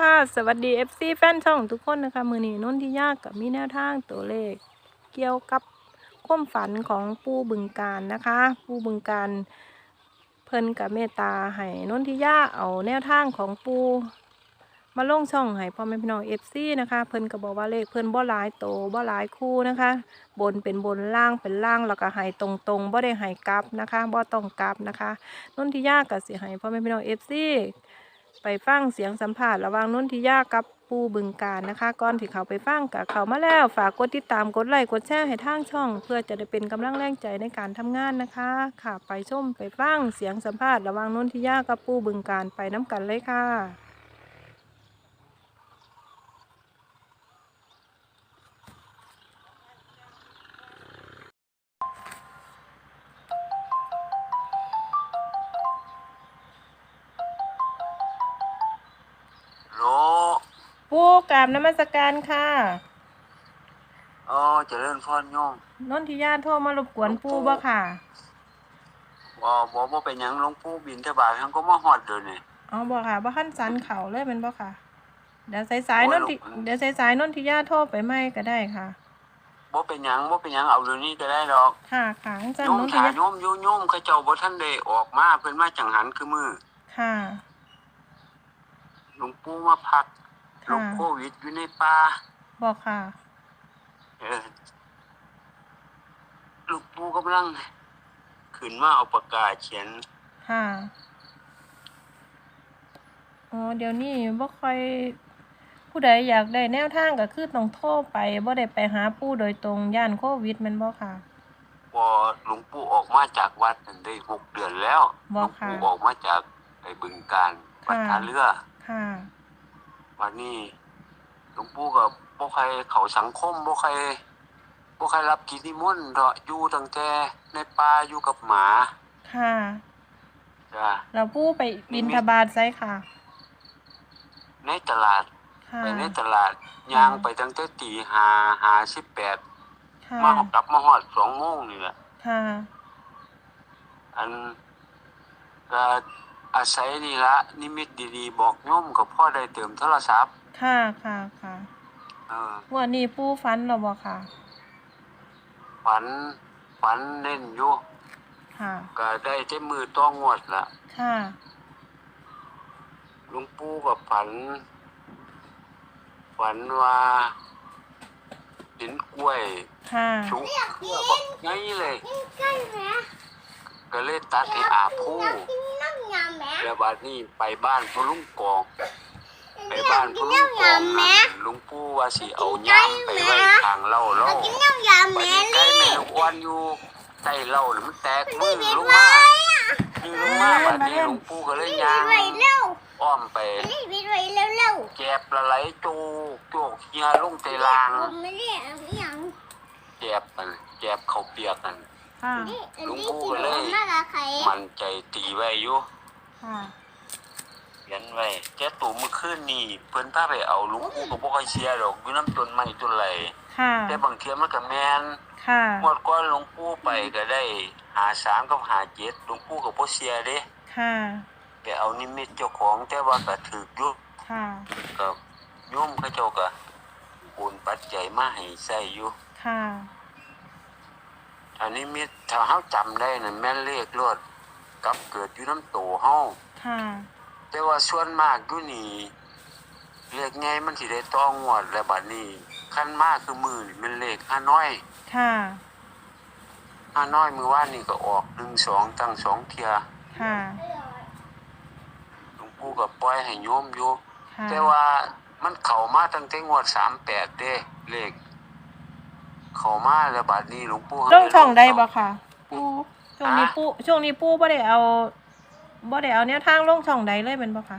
ค่ะ สวัสดี FC แฟนช่องทุกคนนะคะ มือนี้นุ่นที่ยากกับมีแนวทางตัวเลข เกี่ยวกับความฝันของปูบึงการนะคะ ปูบึงการเพิ่นกับเมตตาให้นุ่นที่ยากเอาแนวทางของปูมาลงช่องให้พ่อแม่พี่น้อง FC นะคะ เพิ่นก็บอกว่าเลขเพิ่นบ่หลายโตบ่หลายคู่นะคะ บนเป็นบนล่างเป็นล่างแล้วก็ให้ตรงๆบ่ได้ให้กลับนะคะบ่ต้องกลับนะคะนุ่นที่ยากกับสิให้พ่อแม่พี่น้อง FC ไปฟังเสียงสัมภาษณ์ระหว่างนุ่นทิยากับปูบึงการนะคะก่อนที่เขาไปฟังกับเขามาแล้ว ฝากกดติดตามกดไลค์กดแชร์ให้ทางช่อง เพื่อจะได้เป็นกำลังแรงใจในการทำงานนะคะ ค่ะไปชมไปฟังเสียงสัมภาษณ์ระหว่างนุ่นทิยากับปูบึงการไปน้กันเลยค่ะ ปูกราบนมัสการค่ะอ๋อเจริญพรโยมนุ่นทิยาโทรมารบกวนปูบ่ค่ะบ่บ่บ่เป็นหยังหลวงปู่บินทบาททั้งก็มาฮอดเด้อนี่อ๋อบ่ค่ะบ่ขั้นสันเขาเลยแมันบ่ค่ะ เดี๋ยวสายๆโอ้นุ่ยนทิลูกเดี๋ยวสายๆนุ่นทิยาโทรไปไม่ก็ได้ค่ะบ่เป็นหยังบ่เป็นหยังเอาเดี๋ยวนี้ก็ได้ดอกค่ะค่ะจันโยมนุ่นทิาถ่ายโยมอยู่โยมเขาเจ้าบ่ทันได้ออกมาเพิ่นมาจังหันคือมือค่ะ หลวงปู่มาพักค่ะ โรคโควิดอยู่ในป่าบอกค่ะ เออหลวงปู่กำลังขึ้นมาเอาปากกาเขียนค่ะ อ๋อ เดี๋ยวนี้บ่ค่อยผู้ใดอยากได้แนวทางก็คือต้องโทรไปบ่ได้ไปหาปู่โดยตรงย่านโควิดแม่นบ่ค่ะ พอหลวงปู่ออกมาจากวัดนั่นได้หกเดือนแล้วหบ่ลวงค่ะ ปู่ออกมาจากไอ้บึงการวัดค่ะท่าเรือ ค่ะ วันนี้หลวงปู่กับบ่ใครเขาสังคมบ่ใครบ่ใครรับกิจนิมนต์เถาะอยู่ตั้งแต่ในป่าอยู่กับหมาค่ะ จ้ะแล้วปู่ไปบินทบาทไสค่ะ ในตลาดค่ะ ไปในตลาดย่างไปตั้งแต่ตีห้าห้าสิบแปดค่ะ มาฮอดกลับมาฮอดสองโมงนี่แหละ ค่ะ อันก็ อาศัยนี่ละนิมิตดีๆ บอกโยมกับพ่อได้เติมโทรศัพท์ค่ะค่ะค่ะเออวันนี้ปู่ฝันแล้วบ่ค่ะ ฝันฝันเล่นอยู่ค่ะ ก็ได้เต็มมือต้องงวดละค่ะ หลวงปู่กับฝัน ฝันว่าเห็นกล้วยค่ะชุกเพื่อบอกไงเลย ก็เลยตัดให้อาผู้แล้วบัดนี้ไปบ้านพอลุงกอกไปบ้านพอลุงกอกนั่นหลวงปู่ว่าสิเอาย่ามไปไว้ทางเล่าเล่าบัดนี้ใกล้แม่ลูกอ้วนอยู่ใต้เล่าน่ะมันแตกมือลงมาคือลงมาบัดนี้หลวงปู่ก็เลยย่างอ้อมไปแก็บละไหลจูกโจกเฮียลงเตลางแก็บมันแก็บเขาวเปียกกัน ค่ะมันใจตีไว้อยู่ค่ะ เขียนไว้แกตู่เมื่อคืนนี่เพิ่นพาไปเอาหลุงปู่ก็บ่ค่อยเชียร์ดอกอยู่น้ำต้นไม้ต้นไหลค่ะ แต่บางเทียมันก็แม่นค่ะ งวดก่อนหลวงปู่ไปก็ได้หาสามกับหาเจ็ดหลวงปู่ก็บ่เชียร์เด้ค่ะ ไปเอานิมิตเจ้าของแต่ว่าก็ถูกอยู่ค่ะ ก็โยมเขาเจ้าก็โอนปัจจัยมาให้ใช้อยู่ ค่ะ อันนี้มิตถ้าเฮาจำได้นั่นแม่นเลขรถกับเกิดอยู่น้ำโตเฮาค่ะ แต่ว่าส่วนมากอยู่นี่เลขไงมันสิได้ต้องงวดและบัดนี้ขั้นมากคือมือนี่มันเลขห้าน้อยค่ะห้าน้อยมือว่านนี่ก็ออกหนึ่งสองตั้งสองเทียค่ะ หลวงปู่ก็ปล่อยให้โยมอยู่ ค่ะ แต่ว่ามันเข้ามาตั้งแต่งวดสามแปดเด้เลข เข้ามาแล้วบัดนี้หลวงปู่ลงช่องได้บ่ค่ะ ปูช่วงนี้ปูช่วงนี้ปูบ่ได้เอาบ่ได้เอาแนวทางลงช่องใดเลยแม่นบ่ค่ะ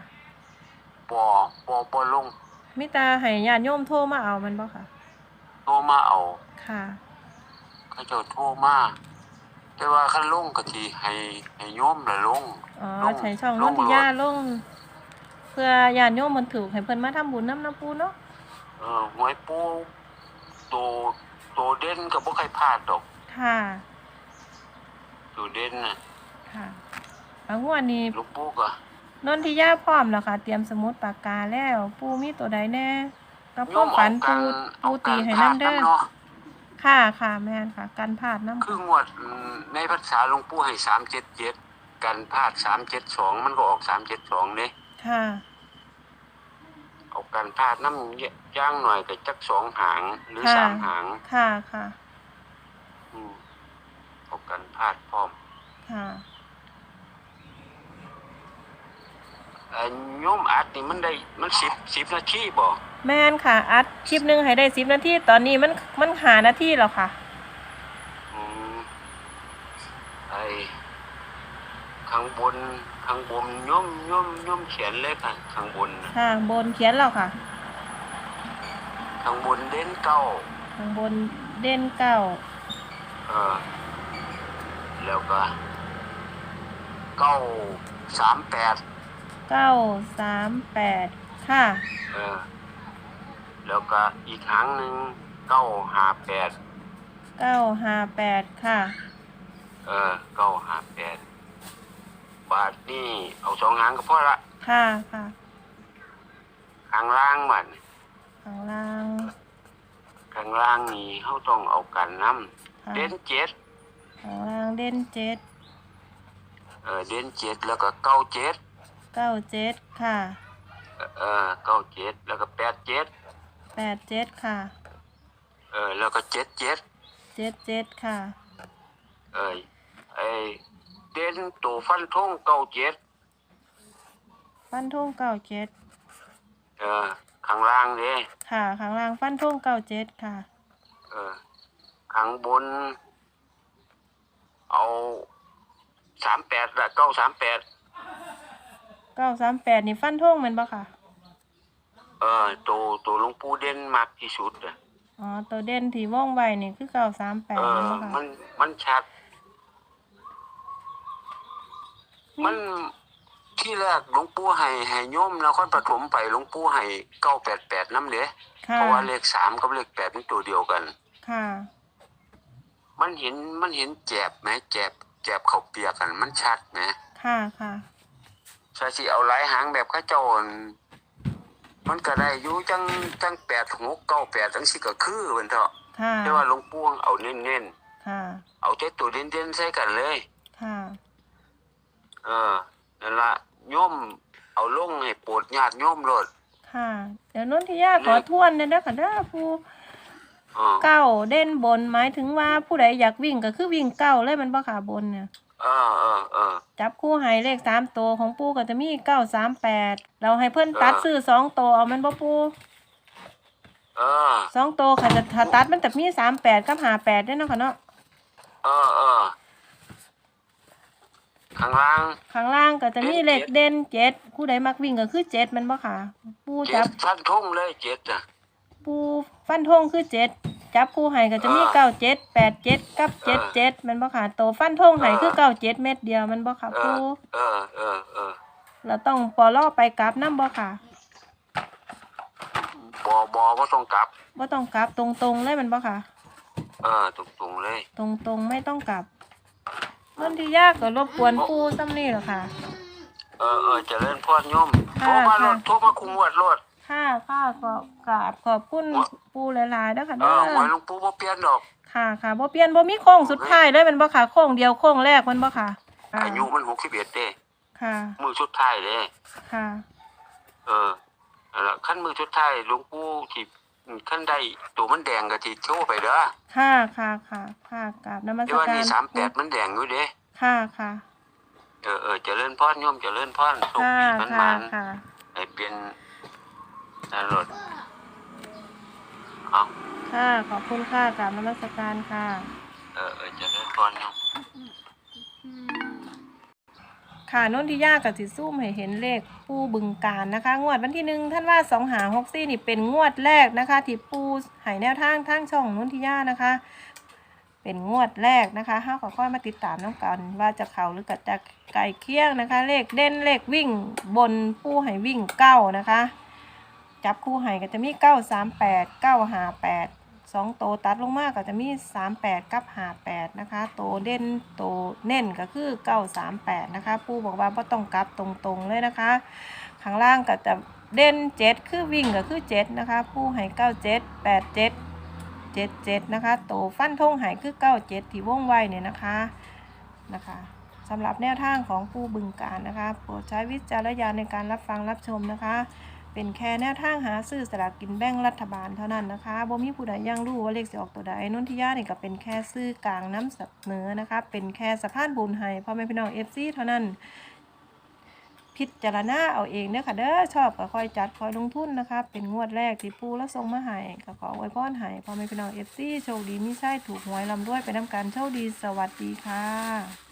บ่บ่บ่ลงมีแต่ให้ญาติโยมโทรมาเอาแม่นบ่ค่ะ โทรมาเอา ค่ะเขาเจ้าโทรมาแต่ว่าคันลงก็สิให้ให้โยมละลงอ๋อลงใช้ช่องลนงนทิยาลง เพื่อญาติโยมมันถูกให้เพิ่นมาทำบุญนำน้ำปูเนาะเออหวยปูโต โตเด่นก็บ่ใครพลาดดอก ค่ะโตเด่นน่ะค่ะเอาหัวดนี้หลูกปูก็มนนทิยาพร้อมแล้วค่ะ เตรียมสมุดปากกาแล้ว ปูมีตัวใดแน่กับความฝันปูปูตีให้น้ำเด้อเนาะค่ะค่ะแม่นค่ะ กันพลาดน้ำคืองวดอืมในภาษาหลวงปู่ให้สามเจ็ดเจ็ดกันพลาดสามเจ็ดสองมันก็ออกสามเจ็ดสองเนี่ยค่ะ เอากันพลาดน้ำย่างหน่อยก็จักสองหางหรือค่ะสามหาง ค่ะค่ะอืมเอากันพลาดพร้อม ค่ะไอ้โยมอัดนี่มันได้มันสิบสิบนาทีบ่แม่นค่ะ อัดคลิปหนึ่งให้ได้สิบนาทีตอนนี้มันมันหานาทีแล้วค่ะอืมไอ้ข้างบน ข้างบนโยมโยมโยมเขียนเลยค่ะข้างบนน่ะค่ะ บนเขียนแล้วค่ะ ข้างบนเด่นเก้าข้างบนเด่นเก้าเออแล้วก็เก้าสามแปดเก้าสามแปดค่ะ เออแล้วก็อีกหางหนึ่งเก้าห้าแปดเก้าห้าแปดค่ะ เออเก้าห้าแปด บาทนี่เอาสองหางก็พอละค่ะค่ะข้างล่างมันข้างล่างข้างล่างนี่เขาต้องเอากันน้ค่ะำเด่นเจ็ดข้างล่างเด่นเจ็ดเออเด่นเจ็ดแล้วก็เก้าเจ็ดเก้าเจ็ดค่ะเออเก้าเจ็ดแล้วก็แปดเจ็ดแปดเจ็ดค่ะ เออแล้วก็เจ็ดเจ็ดเจ็ดเจ็ดค่ะ เออไอ เด่นตัวฟันทงเก้าเจ็ดฟันทงเก้าเจ็ดเออข้างล่างเด้ค่ะข้างล่างฟันทงเก้าเจ็ดค่ะ เออข้างบน เอาสามแปดละเก้าสามแปดเก้าสามแปดนี่ฟันทงแมันปะค่ะ เออตัวตัวหลวงปู่เด่นมากที่สุดอะอ๋อตัวเด่นที่ว่องไวนี่คือเก้าสามแปเอดอแมันปะมัค่ะนมันชัด มันที่แรกหลวงปู่ให้ให้โยมนครปฐมไปหลวงปู่ให้เก้าแปดแปดน้ำเด้ค่ะเพราะว่าเลขสามกับเลขแปดเป็นตัวเดียวกัน ค่ะ มันเห็นมันเห็นแจบไหมแจบแจบเขาวเปียกกัน มันชัดไหมค่ะค่ะใช่สิเอาหลายหางแบบเข้าเจ้าอั่นมันก็ได้อยู่จังจังแปดหกเก้าแปดจังสิก็คือเนเถอะค่ะแต่ว่าหลวงปู่เอาเน้นค่ะๆเอาแต่ตัวเด่นๆใส่กันเลย ค่ะ เออนั่นละโยมเอาลงให้โปรดญาติโยมโลดค่ะ เดี๋ยวนนทิยาขอทวนหนะเด้อค่ะเด้อผู้เออเก้าเด่นบนหมายถึงว่าผู้ใดอยากวิ่งก็คือวิ่งเก้าเลยแมันบ่ขาบนเนี่ย เออเออเออ จับคู่ให้เลขสามตัวของปูก็จะมีเก้าสามแปดเราให้เพื่อนตัดเออซื้อสองตัวเอาแมันบ่ปูเออ สองตัวค่ะจะถ้าตัดมันจะมีสามแปดกับหาแปดด้วยเนาะค่ะเนาะเออเออ ข้างล่างข้างล่างก็จะมีเลขเด่นเจ็ดผู้ใดมักวิ่งก็คือเจ็ดแมันบ่ค่ะปูเจ็จัดบฟันทงเลยเจ็ดน่ะปูฟันธงคือเจ็ดจับคู่ให้ก็จะมีเออเก้าเจ็ดแปดเจ็ดกับเอเจ็ดอเจ็ดแมันบ่ค่ะโตวฟันธงให้เออคือเก้าเจ็ดเม็ดเดียวแมันบ่ค่ะเอปูอเออเออเออเราต้องปอล่อไปกลับน้ำบ่ค่ะบอบอว่าต้องกลับ บ่ต้องกลับตรงๆเลยแมันบ่ค่ะ เออตรงตรงๆเลย ตรงๆไม่ต้องกลับ เรื่องที่ยากก็รบกวนปูซ้ำนี่แหละค่ะ เออเออเจะเล่นพ่อโยมค่ะโทรมาโลค่ะดโทรมาคุงวัดโลดค่ะค่ะก็กราบขอบคุณหัวปูหลายๆเด้อค่ะเอเด้อหวยอหลวงปู่บ่เปลี่ยนดอก ค่ะค่ะบ่เปลี่ยนบ่มีโค้งสุดท้ายเลยแมันบ่ค่ะโค้งเดียวโค้งแรกแมันบ่ค่ะค่ะอายุมันหกสิบเอ็ดเด้ค่ะมือสุดท้ายเด้ ค่ะ เออนั่นล่ะขั้นมือสุดท้ายหลวงปู่ที่ ขั้นได้ตัวมันแดงก็ที่โชว์ไปเด้อค่ะค่ะค่ะค่ะกราบนมัสเดี๋ยววันการนี้สามแปดมันแดงอยู่เด้ค่ะค่ะเออเออเจะเล่นพรโยมเจะเล่นพรสุขค่ะดีมันค่ะมันค่ะให้เปลี่ยนนั่นโลดเอาค่ะ ขอบคุณค่ะกราบนมัสการค่ะ เออเออเจะเล่นพรโยม ค่ะนนทิยากับสิซุ่มให้เห็นเลขปูบึงการนะคะ งวดวันที่หนึ่งท่านว่าสองหาหกซี่นี่เป็นงวดแรกนะคะที่ปูหายแนวทางทางช่องนนทิยานะคะ เป็นงวดแรกนะคะห้าขอค่อยมาติดตามน้องกันว่าจะเขาหรือกัจะไก่เคี่ยงนะคะ เลขเด่นเลขวิ่งบนปูให้วิ่งเก้านะคะ จับคู่ให้ก็จะมีเก้าสามแปดเก้าหาแปด สองโตวตัดลงมากก็จะมีสามแปดกับหาแปดนะคะ โตวเด่นโตวเน่นก็คือเก้าสามแปดนะคะปูบอกว่าไ่ต้องกลับตรงๆเลยนะคะ ข้างล่างก็จะเด่นเจ็ดคือวิ่งก็คือเจ็ดนะคะปูให้เก้าเจ็ดแปดเจ็ดเจ็ดเจ็ดนะคะ โตวฟันธงหายคือเก้าเจ็ดที่ว่องไวเนี่ยนะคะนะคะสำหรับแนวทางของปูบึงการนะคะ โปรดใช้วิจารณญาณในการรับฟังรับชมนะคะ เป็นแค่แนวทางหาซื้อสลากกินแบ่งรัฐบาลเท่านั้นนะคะบ่มีผู้ใดยังรู้ว่าเลขสิออกตัวใดนนทิยาเนี่ก็เป็นแค่ซื้อกลางน้ำสับเสนอนะคะ เป็นแค่สะพานบุญให้พ่อแม่พี่น้องเอฟซีเท่านั้น พิจารณาเอาเองเด้อค่ะเด้อชอบก็ค่อยจัดค่อยลงทุนนะคะ เป็นงวดแรกที่ปูแล้วส่งมาให้ก็ขอไว้พรให้พ่อแม่พี่น้องเอฟซีโชคดีมีใช่ถูกหวยลำด้วยไปนำการโชคดีสวัสดีค่ะ